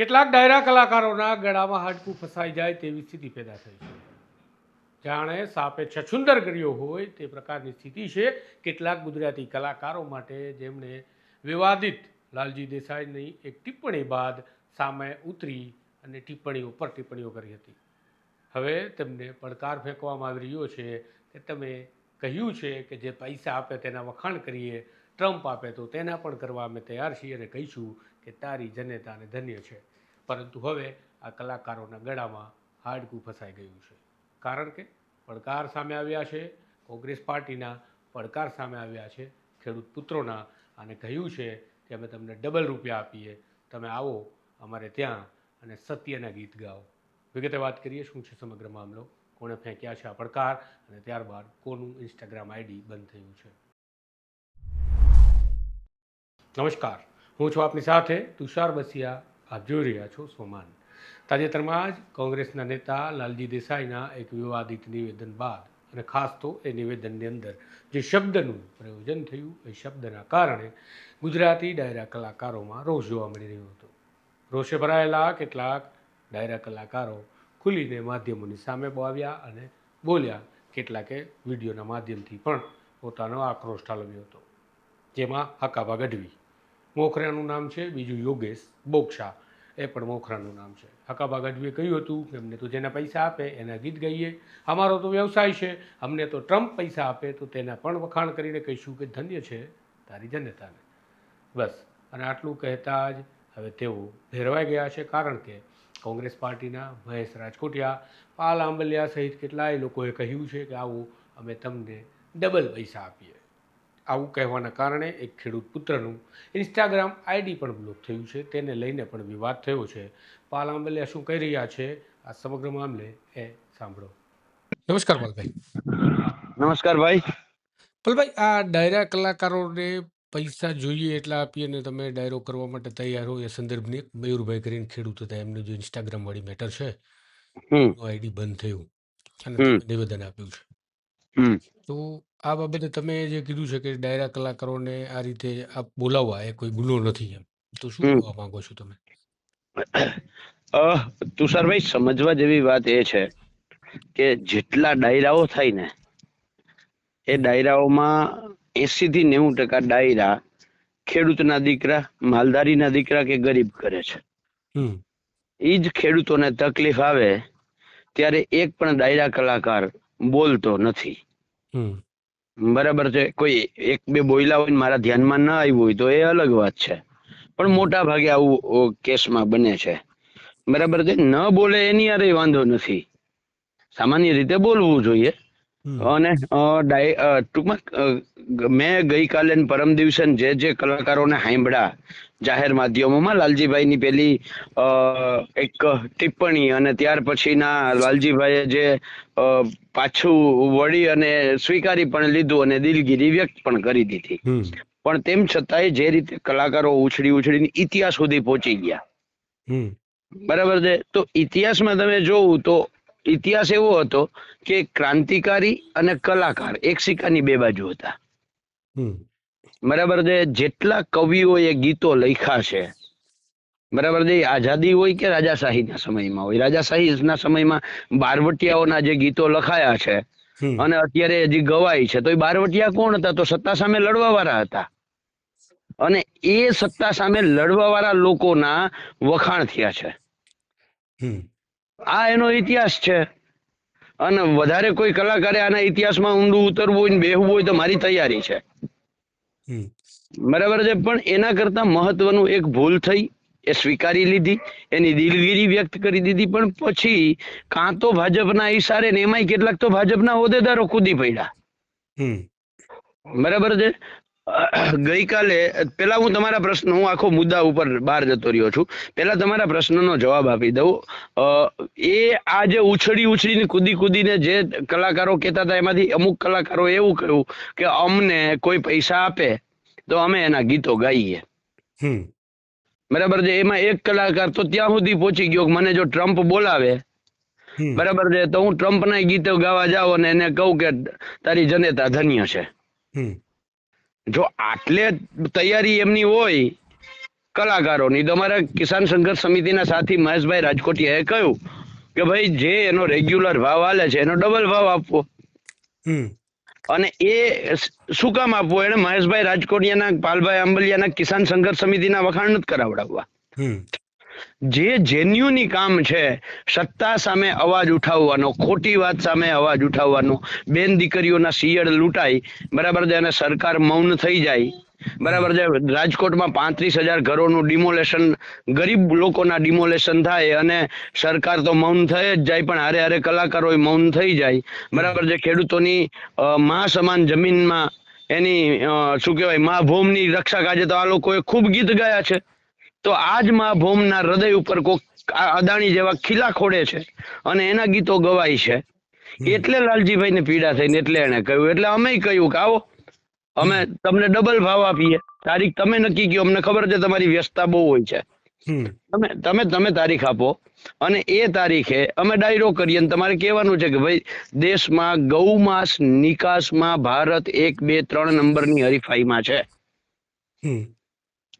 કેટલાક ડાયરા કલાકારોના ગળામાં હાડકું ફસાઈ જાય તેવી સ્થિતિ પેદા થઈ છે. જાણે સાપે છછુંદર કર્યો હોય તે પ્રકારની સ્થિતિ છે. કેટલાક ગુજરાતી કલાકારો માટે જેમણે વિવાદિત લાલજી દેસાઈની એક ટિપ્પણી બાદ સામે ઉતરી અને ટિપ્પણીઓ પર ટિપ્પણીઓ કરી હતી. હવે તેમને પડકાર ફેંકવામાં આવી રહ્યો છે કે તમે કહ્યું છે કે જે પૈસા આપે તેના વખાણ કરીએ, ટ્રમ્પ આપે તો તેના પણ કરવા અમે તૈયાર છીએ અને કહીશું કે તારી જનેતાને ધન્ય છે. પરંતુ હવે આ કલાકારોના ગળામાં હાડકું ફસાઈ ગયું છે. કારણ કે પડકાર સામે આવ્યા છે, કોંગ્રેસ પાર્ટીના પડકાર સામે આવ્યા છે, ખેડૂત પુત્રોના, અને કહ્યું છે કે અમે તમને ડબલ રૂપિયા આપીએ. તમે આવો અમારે ત્યાં અને સત્યના ગીત ગાઓ. વિગતે વાત કરીએ, શું છે સમગ્ર મામલો? કોણે ફેંક્યા છે આ પડકાર? અને ત્યારબાદ કોનું ઇન્સ્ટાગ્રામ આઈડી બંધ થયું છે? નમસ્કાર. હું છું આપની સાથે તુષાર બસિયા. આપ જોઈ રહ્યા છો સોમાન. તાજેતરમાં જ કોંગ્રેસના નેતા લાલજી દેસાઈના એક વિવાદિત નિવેદન બાદ, અને ખાસ તો એ નિવેદનની અંદર જે શબ્દનું પ્રયોજન થયું, એ શબ્દના કારણે ગુજરાતી ડાયરા કલાકારોમાં રોષ જોવા મળી રહ્યો હતો. રોષે ભરાયેલા કેટલાક ડાયરા કલાકારો ખુલીને માધ્યમોની સામે આવ્યા અને બોલ્યા કેટલાકે વિડીયોના માધ્યમથી પણ પોતાનો આક્રોશ ઠાલવ્યો હતો. જેમાં હકાબા ગઢવી. મોખરાનું નામ છે બીજું યોગેશ બોક્ષા એ પણ મોખરાનું નામ છે. હકાબા ગઢવીએ કહ્યું હતું કે, અમને તો જેના પૈસા આપે એના ગીત ગાઈએ. અમારો તો વ્યવસાય છે. અમને તો ટ્રમ્પ પૈસા આપે, તો તેના પણ વખાણ કરીને કહીશું કે ધન્ય છે તારી જનતાને બસ. અને આટલું કહેતા જ હવે તેઓ ભેરવાઈ ગયા છે, કારણ કે કોંગ્રેસ પાર્ટીના મહેશ રાજકોટિયા, પાલ આંબલિયા સહિત કેટલાય લોકોએ કહ્યું છે કે, આવું અમે તમને ડબલ પૈસા આપીએ. આવું કહેવાના કારણે એક ખેડૂત પુત્રનું ઇન્સ્ટાગ્રામ આઈડી પણ બ્લોક થયું છે. તેને લઈને પણ વિવાદ થયો છે. પાલ આંબલિયા શું કહી રહ્યા છે? આ સમગ્ર મામલે એ સાંભળો. નમસ્કાર પલભાઈ. નમસ્કાર ભાઈ. પલભાઈ આ ડાયરા કલાકારોને પૈસા જોઈએ એટલા આપીએ અને તમે ડાયરો કરવા માટે તૈયાર હો એ સંદર્ભની એક મયુરભાઈ કરીને ખેડૂત હતા. એમનું જે ઇન્સ્ટાગ્રામ વાળી મેટર છે આઈડી બંધ થયું. અને નિવેદન આપ્યું છે. હમ. તો આ બાબતે તમે જે કીધું છે કે ડાયરા કલાકારોને આ રીતે આપ બોલાવવા એ કોઈ ગુનો નથી એમ. તો શું કહેવા માંગો છો તમે? અ, તુષારભાઈ સમજવા જેવી વાત એ છે કે જેટલા ડાયરાઓ થાય ને એ ડાયરાઓમાં એસી થી નેવું ટકા ડાયરા ખેડૂતના દીકરા માલધારીના દીકરા કે ગરીબ કરે છે. એ જ ખેડૂતોને તકલીફ આવે ત્યારે એક પણ ડાયરા કલાકાર બોલતો નથી. બરાબર છે. કોઈ એક બે બોયલા હોય ને મારા ધ્યાનમાં ન આવ્યું હોય તો એ અલગ વાત છે. પણ મોટા ભાગે આવું કેસમાં બને છે. બરાબર છે? ન બોલે એની યારે વાંધો નથી. સામાન્ય રીતે બોલવું જોઈએ. અને ટૂંકમાં મેં ગઈકાલે પરમ દિવસે જે જે કલાકારોને સાંભળ્યા જાહેર માધ્યમોમાં લાલજીભાઈની પેલી એક ટિપ્પણી અને ત્યાર પછીના લાલજીભાઈએ જે પાછું વળી અને સ્વીકારી પણ લીધું અને દિલગીરી વ્યક્ત પણ કરી દીધી. પણ તેમ છતાંય જે રીતે કલાકારો ઉછળી ઉછળીને ઇતિહાસ સુધી પહોંચી ગયા. બરાબર છે? તો ઇતિહાસમાં તમે જોવું તો ઇતિહાસ એવો હતો કે ક્રાંતિકારી અને કલાકાર એક સિક્કાની બે બાજુ હતા. બરાબર છે જેટલા કવિઓએ ગીતો લખ્યા છે બરાબર છે આઝાદી હોય કે રાજાશાહીના સમયમાં હોય. રાજાશાહીના સમયમાં બારવટિયાઓના જે ગીતો લખાયા છે અને અત્યારે હજી ગવાય છે તો એ બારવટિયા કોણ હતા? તો સત્તા સામે લડવા વાળા હતા. અને એ સત્તા સામે લડવા વાળા લોકોના વખાણ થયા છે. આ એનો ઇતિહાસ છે. અને વધારે કોઈ કલાકારે આના ઇતિહાસમાં ઊંડું ઉતરવું હોય ને બેહવું હોય તો મારી તૈયારી છે. બરાબર છે પણ એના કરતા મહત્વનું એક ભૂલ થઈ એ સ્વીકારી લીધી એની દિલગીરી વ્યક્ત કરી દીધી પણ પછી કાં તો ભાજપના ઈશારે ને એમાંય કેટલાક તો ભાજપના હોદ્દેદારો કૂદી પડ્યા. બરાબર છે ગઈકાલે પેલા હું તમારા પ્રશ્ન હું આખો મુદ્દા ઉપર બહાર જતો રહ્યો છું. પેલા તમારા પ્રશ્નનો જવાબ આપી દઉં. એ આ જે ઉછળી ઉછળીને કૂદી કૂદીને જે કલાકારો કહેતા હતા એમાંથી અમુક કલાકારો એવું કહ્યું કે અમને કોઈ પૈસા આપે તો અમે એના ગીતો ગાઈએ. બરાબર છે? એમાં એક કલાકાર તો ત્યાં સુધી પહોંચી ગયો મને જો ટ્રમ્પ બોલાવે બરાબર છે? તો હું ટ્રમ્પ ના ગીતો ગાવા જાઉં અને એને કહું કે તારી જનેતા ધન્ય છે. જો આટલે તૈયારી એમની હોય કલાકારોની તો અમારા કિસાન સંઘર્ષ સમિતિના સાથી મહેશભાઈ રાજકોટિયાએ કહ્યું કે ભાઈ જે એનો રેગ્યુલર ભાવ આલે છે એનો ડબલ ભાવ આપવો. અને એ શું કામ આપવો? એને મહેશભાઈ રાજકોટિયાના પાલભાઈ આંબલિયાના કિસાન સંઘર્ષ સમિતિના વખાણ નથી કરાવડાવવા. જે જેન્યુની કામ છે, સત્તા સામે અવાજ ઉઠાવવાનો, ખોટી વાત સામે અવાજ ઉઠાવવાનો, બેન દીકરીઓના શિયળ લૂંટાય બરાબર છે, અને સરકાર મૌન થઈ જાય, બરાબર છે, રાજકોટમાં પાંત્રીસ હજાર ઘરોનું ડિમોલેશન ગરીબ લોકોના ડિમોલેશન થાય અને સરકાર તો મૌન થઈ જ જાય, પણ હારે હારે કલાકારો મૌન થઈ જાય, બરાબર છે, ખેડૂતોની મા સમાન જમીનમાં એની શું કહેવાય, મા ભૂમની રક્ષા કાજે તો આ લોકોએ ખૂબ ગીત ગાયા છે. તો આજ મા ભૂમના હૃદય ઉપર કોક અદાણી જેવા ખીલા ખોડે છે અને એના ગીતો ગવાય છે. એટલે લાલજીભાઈ ને પીડા થઈને એટલે એને કહ્યું એટલે અમે કહ્યું કે આવો અમે તમને ડબલ ભાવ આપીએ. તારીખ તમે નક્કી કયો અમને ખબર છે તમારી વ્યસ્તતા બહુ હોય છે. તમે તમે તમે તારીખ આપો અને એ તારીખે અમે ડાયરો કરીએ તમારે કહેવાનું છે કે ભાઈ દેશમાં ગૌમાંસ નિકાસમાં ભારત એક બે ત્રણ નંબરની હરીફાઈમાં છે.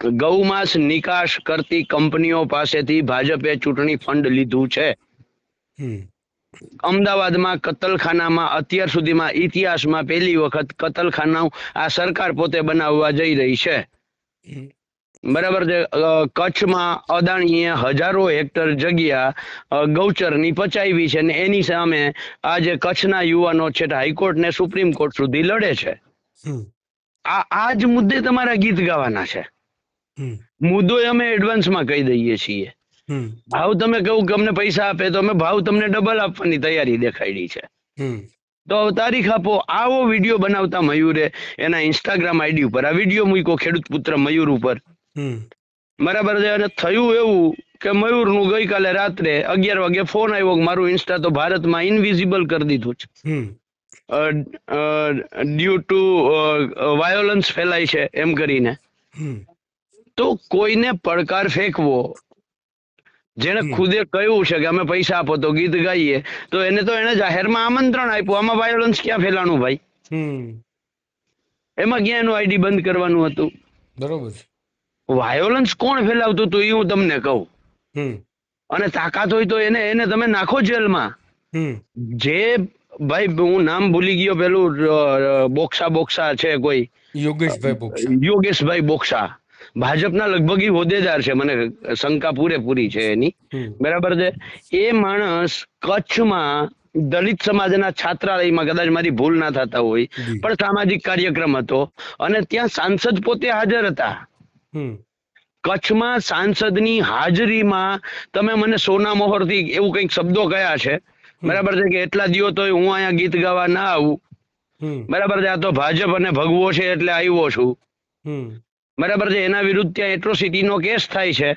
ગૌમાંસ નિકાસ કરતી કંપનીઓ પાસેથી ભાજપે ચૂંટણી ફંડ લીધું છે. અમદાવાદમાં કતલખાનામાં અત્યાર સુધીમાં ઇતિહાસમાં પહેલી વખત કતલખાના આ સરકાર પોતે બનાવવા જઈ રહી છે. બરાબર છે કચ્છમાં અદાણીએ હજારો હેક્ટર જગ્યા ગૌચરની પચાવી છે ને એની સામે આજે કચ્છના યુવાનો છે હાઈકોર્ટ ને સુપ્રીમ કોર્ટ સુધી લડે છે. આ આ જ મુદ્દે તમારા ગીત ગાવાના છે. મુદ્દો અમે એડવાન્સમાં કહી દઈએ છીએ. ભાવ તમે કહું કે અમને પૈસા આપે તો અમે ભાવ તમને ડબલ આપવાની તૈયારી દેખાડી છે. તો તારીખ આપો આવો વીડિયો બનાવતા મયુરે એના ઇન્સ્ટાગ્રામ આઈડી ઉપર આ વીડિયો મૂક્યો ખેડૂત પુત્ર મયુર ઉપર. બરાબર છે અને થયું એવું કે મયુરનું ગઈકાલે રાત્રે અગિયાર વાગે ફોન આવ્યો કે મારું ઇન્સ્ટા તો ભારતમાં ઇનવિઝિબલ કરી દીધું છે. ડ્યુ ટુ વાયોલન્સ ફેલાય છે એમ કરીને. તો કોઈને પડકાર ફેંકવો. જેને ખુદે કહ્યું છે કે અમે પૈસા આપો તો ગીત ગાઈએ તો એને તો એને જાહેરમાં આમંત્રણ આપ્યું. આમાં વાયોલન્સ ક્યાં ફેલાણું ભાઈ? એમાં ક્યાં એનું આઈડી બંધ કરવાનું હતું? બરોબર વાયોલન્સ કોણ ફેલાવતું હતું એ હું તમને કહું. અને તાકાત હોય તો એને એને તમે નાખો જેલમાં. જે ભાઈ હું નામ ભૂલી ગયો પેલું બોક્સા બોક્સા છે કોઈ. યોગેશભાઈ બોક્સ. યોગેશભાઈ બોક્સા. ભાજપના લગભગ ઈ હોદ્દેદાર છે મને શંકા પૂરેપૂરી છે એની. બરાબર છે? એ માણસ કચ્છમાં દલિત સમાજના છાત્રાલયમાં કદાચ મારી ભૂલ ના થતા હોય પણ સામાજિક કાર્યક્રમ હતો અને ત્યાં સાંસદ પોતે હાજર હતા. કચ્છમાં સાંસદની હાજરીમાં તમે મને સોના મોહરથી એવું કંઈક શબ્દો કયા છે? બરાબર છે કે એટલા દિયો તો હું અહીંયા ગીત ગાવા ના આવું? બરાબર છે? આ તો ભાજપ અને ભગવો છે એટલે આવ્યો છું. બરાબર છે? એના વિરુદ્ધ ત્યાં એટ્રોસિટી નો કેસ થાય છે.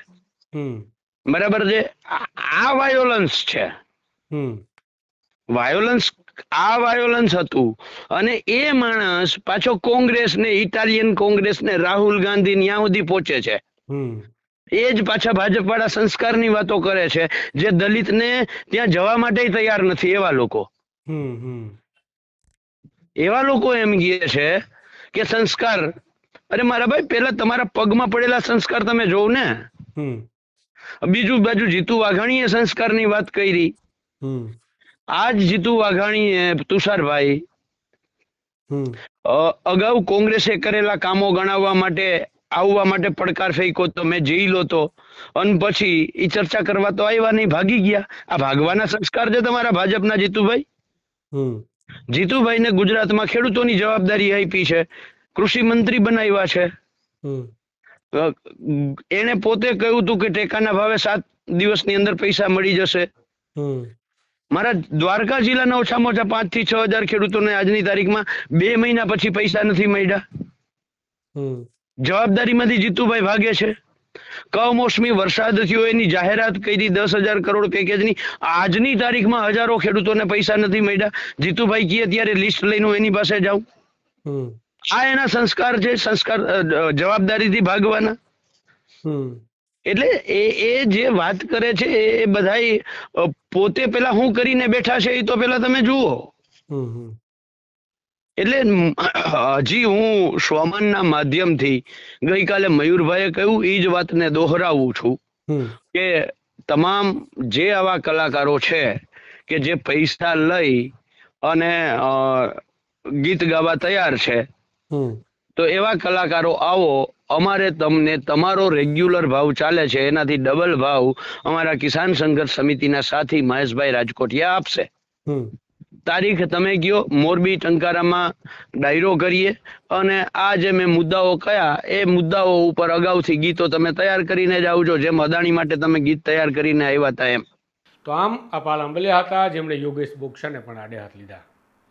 બરાબર છે? આ- વાયોલન્સ છે. વાયોલન્સ આ વાયોલન્સ હતું. અને એ માણસ પાછો કોંગ્રેસ ને ઇટાલિયન કોંગ્રેસ ને રાહુલ ગાંધી ત્યાં સુધી પહોંચે છે. એ જ પાછા ભાજપ વાળા સંસ્કારની વાતો કરે છે જે દલિત ને ત્યાં જવા માટે તૈયાર નથી એવા લોકો. એવા લોકો એમ કહે છે કે સંસ્કાર અરે મારા ભાઈ પેલા તમારા પગમાં પડેલા સંસ્કાર તમે જોવ ને. બીજું બાજુ જીતુ વાઘાણીએ સંસ્કારની વાત કરી. આજ જીતુ વાઘાણીએ તુષારભાઈ અગાઉ કોંગ્રેસે કરેલા કામો ગણાવવા માટે આવવા માટે પડકાર ફેંકો તો મેં જેઈલો તો. અને પછી એ ચર્ચા કરવા તો આવ્યા નહીં ભાગી ગયા. આ ભાગવાના સંસ્કાર છે તમારા ભાજપના જીતુભાઈ. હમ. જીતુભાઈને ગુજરાતમાં ખેડૂતોની જવાબદારી આપી છે. કૃષિ મંત્રી બનાવ્યા છે. એને પોતે કહ્યું હતું કે ટેકાના ભાવે સાત દિવસની અંદર પૈસા મળી જશે. મારા દ્વારકા જિલ્લાના ઓછામાં ઓછા પાંચથી છ હજાર ખેડૂતોને આજની તારીખમાં બે મહિના પછી પૈસા નથી મળ્યા. જવાબદારીમાંથી જીતુભાઈ ભાગે છે. કમોસમી વરસાદ થયો એની જાહેરાત કરી દસ હજાર કરોડ પેકેજની. આજની તારીખમાં હજારો ખેડૂતોને પૈસા નથી મળ્યા. જીતુભાઈ કીએ ત્યારે લિસ્ટ લઈને એની પાસે જાઉં. આ એના સંસ્કાર છે સંસ્કાર જવાબદારીથી ભાગવાના. એટલે એ એ જે વાત કરે છે એ બધા પોતે પેલા હું કરીને બેઠા છે એ તો પેલા તમે જુઓ. એટલે હજી હું સોમાનના માધ્યમથી ગઈકાલે મયુરભાઈએ કહ્યું એ જ વાતને દોહરાવું છું કે તમામ જે આવા કલાકારો છે કે જે પૈસા લઈ અને ગીત ગાવા તૈયાર છે તો એવા કલાકારો આવો અમારે તમને તમારો રેગ્યુલર ભાવ ચાલે છે એનાથી ડબલ ભાવ અમારા કિસાન સંઘર્ષ સમિતિના સાથી મહેશભાઈ રાજકોટિયા આપશે. તારીખ તમે ગયો મોરબી ટંકારામાં ડાયરો કરીએ અને આ જે મેં મુદ્દાઓ કયા એ મુદ્દાઓ ઉપર અગાઉથી ગીતો તમે તૈયાર કરીને જ આવજો જેમ અદાણી માટે તમે ગીત તૈયાર કરીને આવ્યા હતા એમ. તો આમ આ પાલ હતા જેમણે યોગેશ બોક્ષાને પણ આડે હાથ લીધા.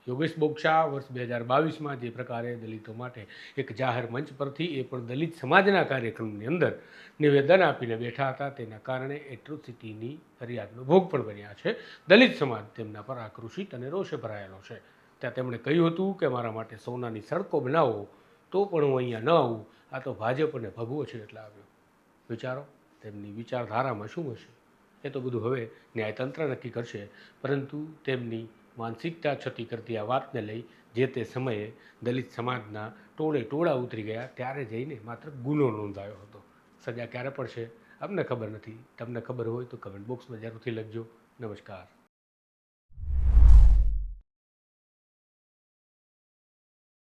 યોગેશ બોક્ષા વર્ષ બે હજાર બાવીસમાં જે પ્રકારે દલિતો માટે એક જાહેર મંચ પરથી એ પણ દલિત સમાજના કાર્યક્રમની અંદર નિવેદન આપીને બેઠા હતા. તેના કારણે એટ્રોસિટીની ફરિયાદનો ભોગ પણ બન્યા છે. દલિત સમાજ તેમના પર આક્રોશિત અને રોષે ભરાયેલો છે. ત્યાં તેમણે કહ્યું હતું કે મારા માટે સોનાની સડકો બનાવો તો પણ હું અહીંયા ન આવું. આ તો ભાજપ અને ભગવો છે એટલે આવ્યો. વિચારો, તેમની વિચારધારામાં શું હશે? એ તો બધું હવે ન્યાયતંત્ર નક્કી કરશે. પરંતુ તેમની માનસિકતા છતી કરતી આ વાતને લઈ જે તે સમયે દલિત સમાજના ટોળે ટોળા ઉતરી ગયા, ત્યારે જઈને માત્ર ગુનો નોંધાયો હતો. સજા ક્યારે પડશે? અમને ખબર નથી. તમને ખબર હોય તો કમેન્ટ બોક્સમાં જરૂરથી લખજો. નમસ્કાર.